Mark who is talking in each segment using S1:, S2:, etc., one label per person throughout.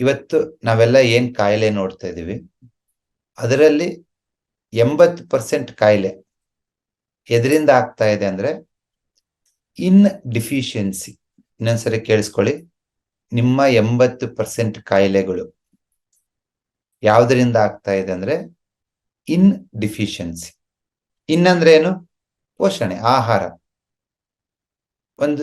S1: ಇವತ್ತು ನಾವೆಲ್ಲ ಏನ್ ಕಾಯಿಲೆ ನೋಡ್ತಾ ಇದೀವಿ, ಅದರಲ್ಲಿ ಎಂಬತ್ತು ಪರ್ಸೆಂಟ್ ಕಾಯಿಲೆ ಎದರಿಂದ ಆಗ್ತಾ ಇದೆ ಅಂದ್ರೆ ಇನ್ ಡಿಫಿಷಿಯನ್ಸಿ. ಇನ್ನೊಂದ್ಸರಿ ಕೇಳಿಸ್ಕೊಳ್ಳಿ. ನಿಮ್ಮ ಎಂಬತ್ತು ಪರ್ಸೆಂಟ್ ಕಾಯಿಲೆಗಳು ಯಾವ್ದರಿಂದ ಆಗ್ತಾ ಇದೆ ಅಂದ್ರೆ ಇನ್ ಡಿಫಿಷಿಯನ್ಸಿ. ಇನ್ನಂದ್ರೆ ಏನು? ಪೋಷಣೆ, ಆಹಾರ. ಒಂದು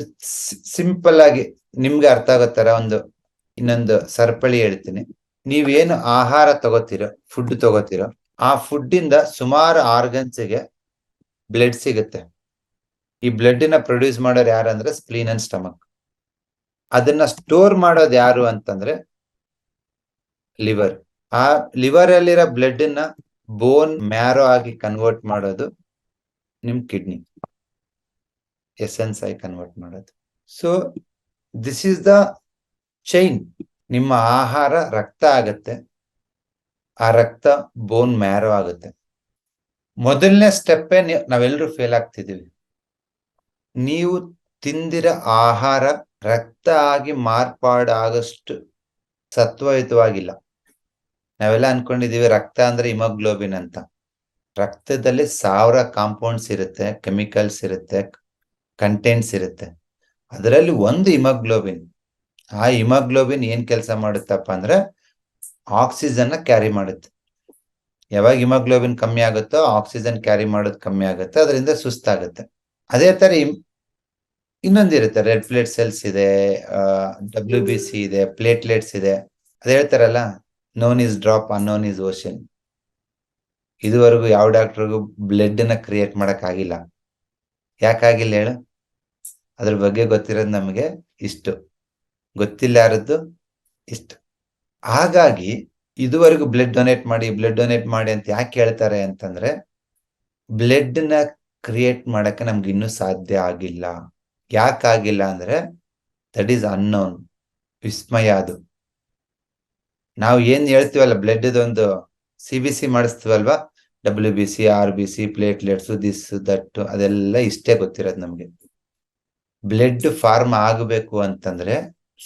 S1: ಸಿಂಪಲ್ ಆಗಿ ನಿಮ್ಗೆ ಅರ್ಥ ಆಗೋ ತರ ಒಂದು ಇನ್ನೊಂದು ಸರಪಳಿ ಹೇಳ್ತೀನಿ. ನೀವೇನು ಆಹಾರ ತಗೋತೀರೋ ಫುಡ್ ತಗೋತೀರೋ, ಆ ಫುಡ್ ಇಂದ ಸುಮಾರು ಆರ್ಗನ್ಸ್ಗೆ ಬ್ಲಡ್ ಸಿಗುತ್ತೆ. ಈ ಬ್ಲಡ್ನ ಪ್ರೊಡ್ಯೂಸ್ ಮಾಡೋರು ಯಾರಂದ್ರೆ ಸ್ಪ್ಲೀನ್ ಅಂಡ್ ಸ್ಟಮಕ್ ಅದನ್ನ ಸ್ಟೋರ್ ಮಾಡೋದು ಯಾರು ಅಂತಂದ್ರೆ ಲಿವರ್ ಆ ಲಿವರ್ ಅಲ್ಲಿರೋ ಬ್ಲಡ್ನ ಬೋನ್ ಮ್ಯಾರೋ ಆಗಿ ಕನ್ವರ್ಟ್ ಮಾಡೋದು ನಿಮ್ ಕಿಡ್ನಿ ಎಸೆನ್ಸ್ ಆಗಿ ಕನ್ವರ್ಟ್ ಮಾಡೋದು. So this is the chain ನಿಮ್ಮ ಆಹಾರ ರಕ್ತ ಆಗತ್ತೆ. ಆ ರಕ್ತ ಬೋನ್ ಮ್ಯಾರೋ ಆಗುತ್ತೆ. ಮೊದಲನೇ ಸ್ಟೆಪ್ಪೇ ನಾವೆಲ್ಲರೂ ಫೇಲ್ ಆಗ್ತಿದ್ದೀವಿ. ನೀವು ತಿಂದಿರ ಆಹಾರ ರಕ್ತ ಆಗಿ ಮಾರ್ಪಾಡಾಗಷ್ಟು ಸತ್ವಯುತವಾಗಿಲ್ಲ. ನಾವೆಲ್ಲ ಅನ್ಕೊಂಡಿದೀವಿ ರಕ್ತ ಅಂದ್ರೆ ಇಮೋಗ್ಲೋಬಿನ್ ಅಂತ. ರಕ್ತದಲ್ಲಿ ಸಾವಿರ ಕಾಂಪೌಂಡ್ಸ್ ಇರುತ್ತೆ ಕೆಮಿಕಲ್ಸ್ ಇರುತ್ತೆ ಕಂಟೆಂಟ್ಸ್ ಇರುತ್ತೆ. ಅದರಲ್ಲಿ ಒಂದು ಇಮೋಗ್ಲೋಬಿನ್ ಆ ಹಿಮೋಗ್ಲೋಬಿನ್ ಏನ್ ಕೆಲಸ ಮಾಡುತ್ತಪ್ಪ ಅಂದ್ರೆ ಆಕ್ಸಿಜನ್ ಕ್ಯಾರಿ ಮಾಡುತ್ತೆ. ಯಾವಾಗ ಹಿಮೋಗ್ಲೋಬಿನ್ ಕಮ್ಮಿ ಆಗುತ್ತೋ ಆಕ್ಸಿಜನ್ ಕ್ಯಾರಿ ಮಾಡೋದು ಕಮ್ಮಿ ಆಗುತ್ತೆ, ಅದರಿಂದ ಸುಸ್ತಾಗುತ್ತೆ. ಅದೇ ತರ ಇನ್ನೊಂದಿರುತ್ತೆ, ರೆಡ್ ಪ್ಲೇಟ್ ಸೆಲ್ಸ್ ಇದೆ ಡಬ್ಲ್ಯೂ ಬಿ ಸಿ ಇದೆ, ಪ್ಲೇಟ್ಲೆಟ್ಸ್ ಇದೆ. ಅದ ಹೇಳ್ತಾರಲ್ಲ known is drop unknown is ocean ಇದುವರೆಗೂ ಯಾವ ಡಾಕ್ಟರ್ಗೂ ಬ್ಲಡ್ನ ಕ್ರಿಯೇಟ್ ಮಾಡಕ್ ಆಗಿಲ್ಲ. ಯಾಕಾಗಿಲ್ಲ ಹೇಳು? ಅದ್ರ ಬಗ್ಗೆ ಗೊತ್ತಿರೋದು ನಮಗೆ ಇಷ್ಟು. ಗೊತ್ತಿಲ್ಲಾರದ್ದು ಇಷ್ಟು. ಹಾಗಾಗಿ ಇದುವರೆಗೂ ಬ್ಲಡ್ ಡೊನೇಟ್ ಮಾಡಿ ಬ್ಲಡ್ ಡೊನೇಟ್ ಮಾಡಿ ಅಂತ ಯಾಕೆ ಹೇಳ್ತಾರೆ ಅಂತಂದ್ರೆ ಬ್ಲಡ್ನ ಕ್ರಿಯೇಟ್ ಮಾಡಕ್ಕೆ ನಮ್ಗೆ ಇನ್ನೂ ಸಾಧ್ಯ ಆಗಿಲ್ಲ. ಯಾಕಾಗಿಲ್ಲ ಅಂದ್ರೆ ದಟ್ ಈಸ್ ಅನ್ನೋನ್ ವಿಸ್ಮಯ ಅದು. ನಾವು ಏನ್ ಹೇಳ್ತೀವಲ್ಲ ಬ್ಲಡ್ ಒಂದು C B C ಮಾಡಿಸ್ತೀವಲ್ವಾ? W B C R B C platelets this that ಅದೆಲ್ಲ ಇಷ್ಟೇ ಗೊತ್ತಿರೋದು ನಮ್ಗೆ. ಬ್ಲಡ್ ಫಾರ್ಮ್ ಆಗಬೇಕು ಅಂತಂದ್ರೆ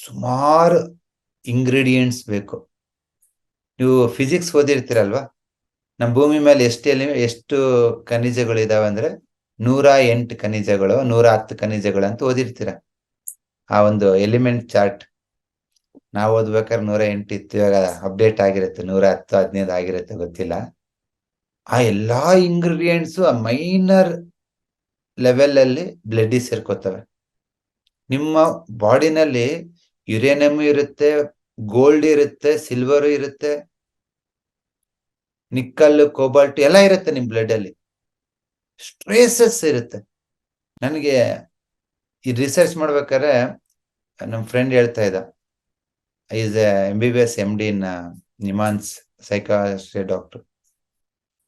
S1: ಸುಮಾರು ಇಂಗ್ರೀಡಿಯೆಂಟ್ಸ್ ಬೇಕು. ನೀವು ಫಿಸಿಕ್ಸ್ ಓದಿರ್ತೀರಲ್ವಾ? ನಮ್ಮ ಭೂಮಿ ಮೇಲೆ ಎಷ್ಟು ಎಲಿ, ಎಷ್ಟು ಖನಿಜಗಳು ಇದಾವೆ ಅಂದ್ರೆ ನೂರ ಎಂಟು ಖನಿಜಗಳು, ನೂರ ಹತ್ತು ಖನಿಜಗಳು ಅಂತ ಓದಿರ್ತೀರ. ಆ ಒಂದು ಎಲಿಮೆಂಟ್ ಚಾರ್ಟ್ ನಾವು ಓದ್ಬೇಕಾದ್ರೆ ನೂರ ಎಂಟು ಇತ್ತು, ಇವಾಗ ಅಪ್ಡೇಟ್ ಆಗಿರುತ್ತೆ, ನೂರ ಹತ್ತು, ಹದಿನೈದು ಆಗಿರುತ್ತೆ, ಗೊತ್ತಿಲ್ಲ. ಆ ಎಲ್ಲಾ ಇಂಗ್ರೀಡಿಯೆಂಟ್ಸು ಆ ಮೈನರ್ ಲೆವೆಲ್ ಅಲ್ಲಿ ಬ್ಲಡ್ ಸೇರ್ಕೋತವೆ. ನಿಮ್ಮ ಬಾಡಿನಲ್ಲಿ ಯುರೇನಿಯಂ ಇರುತ್ತೆ ಗೋಲ್ಡ್ ಇರುತ್ತೆ ಸಿಲ್ವರ್ ಇರುತ್ತೆ ನಿಕ್ಕಲ್ ಕೋಬಾಲ್ಟ್ ಎಲ್ಲ ಇರುತ್ತೆ ನಿಮ್ ಬ್ಲಡ್ ಅಲ್ಲಿ. ಸ್ಟ್ರೇಸಸ್ ಇರುತ್ತೆ. ನನಗೆ ಈ ರಿಸರ್ಚ್ ಮಾಡ್ಬೇಕಾದ್ರೆ ನಮ್ಮ ಫ್ರೆಂಡ್ ಹೇಳ್ತಾ ಇದ್ದ. Is M B B S M D in NIMHANS psychology doctor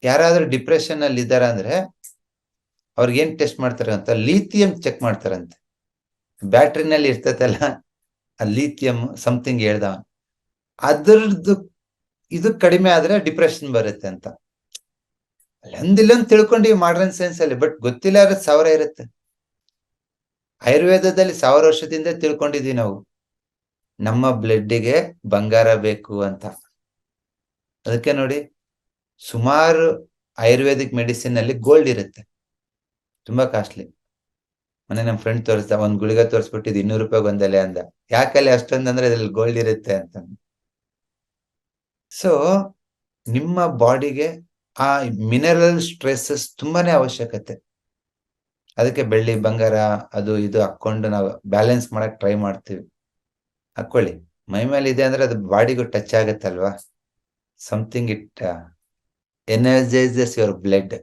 S1: ಯಾರಾದ್ರೂ ಡಿಪ್ರೆಷನ್ ಅಲ್ಲಿ ಇದ್ದಾರ ಅಂದ್ರೆ ಅವ್ರಿಗೆ ಏನ್ ಟೆಸ್ಟ್ ಮಾಡ್ತಾರೆ ಅಂತ ಲೀಥಿಯಂ ಚೆಕ್ ಮಾಡ್ತಾರಂತೆ. ಬ್ಯಾಟ್ರಿನಲ್ಲಿ ಇರ್ತೈತಲ್ಲ ಲೀಥಿಯಂ ಸಮಥಿಂಗ್ ಹೇಳ್ದ, ಅದ್ರದ್ದು ಇದು ಕಡಿಮೆ ಆದ್ರೆ ಡಿಪ್ರೆಷನ್ ಬರುತ್ತೆ ಅಂತ. ಒಂದಿಲ್ಲೊಂದು ತಿಳ್ಕೊಂಡಿ ಮಾಡ್ರನ್ ಸೈನ್ಸ್ ಅಲ್ಲಿ ಬಟ್ ಗೊತ್ತಿಲ್ಲ ಸಾವಿರ ಇರುತ್ತೆ. ಆಯುರ್ವೇದದಲ್ಲಿ ಸಾವಿರ ವರ್ಷದಿಂದ ತಿಳ್ಕೊಂಡಿದ್ವಿ ನಾವು. ನಮ್ಮ ಬ್ಲಡ್ಗೆ ಬಂಗಾರ ಬೇಕು ಅಂತ. ಅದಕ್ಕೆ ನೋಡಿ, ಸುಮಾರು ಆಯುರ್ವೇದಿಕ್ ಮೆಡಿಸಿನ್ ಅಲ್ಲಿ ಗೋಲ್ಡ್ ಇರುತ್ತೆ. ತುಂಬಾ ಕಾಸ್ಟ್ಲಿ ಮೊನ್ನೆ ನಮ್ ಫ್ರೆಂಡ್ ತೋರಿಸ್ದ, ಒಂದ್ ಗುಳಿಗೆ ತೋರಿಸ್ಬಿಟ್ಟಿದ್ ಇನ್ನೂರು ರೂಪಾಯಿ ಒಂದಲೆ ಅಂದ. ಯಾಕಲ್ಲಿ ಅಷ್ಟೊಂದಂದ್ರೆ ಅದ್ರಲ್ಲಿ ಗೋಲ್ಡ್ ಇರುತ್ತೆ ಅಂತ. ಸೊ ನಿಮ್ಮ ಬಾಡಿಗೆ ಆ ಮಿನರಲ್ ಸ್ಟ್ರೆಸ್ಸಸ್ ತುಂಬಾನೇ ಅವಶ್ಯಕತೆ. ಅದಕ್ಕೆ ಬೆಳ್ಳಿ, ಬಂಗಾರ, ಅದು ಇದು ಹಾಕೊಂಡು ನಾವು ಬ್ಯಾಲೆನ್ಸ್ ಮಾಡಕ್ ಟ್ರೈ ಮಾಡ್ತೀವಿ. ಹಾಕೊಳ್ಳಿ ಮೈ ಮೇಲೆ ಇದೆ ಅಂದ್ರೆ ಅದು ಬಾಡಿಗೂ touch ಆಗತ್ತಲ್ವಾ? Something it energises your blood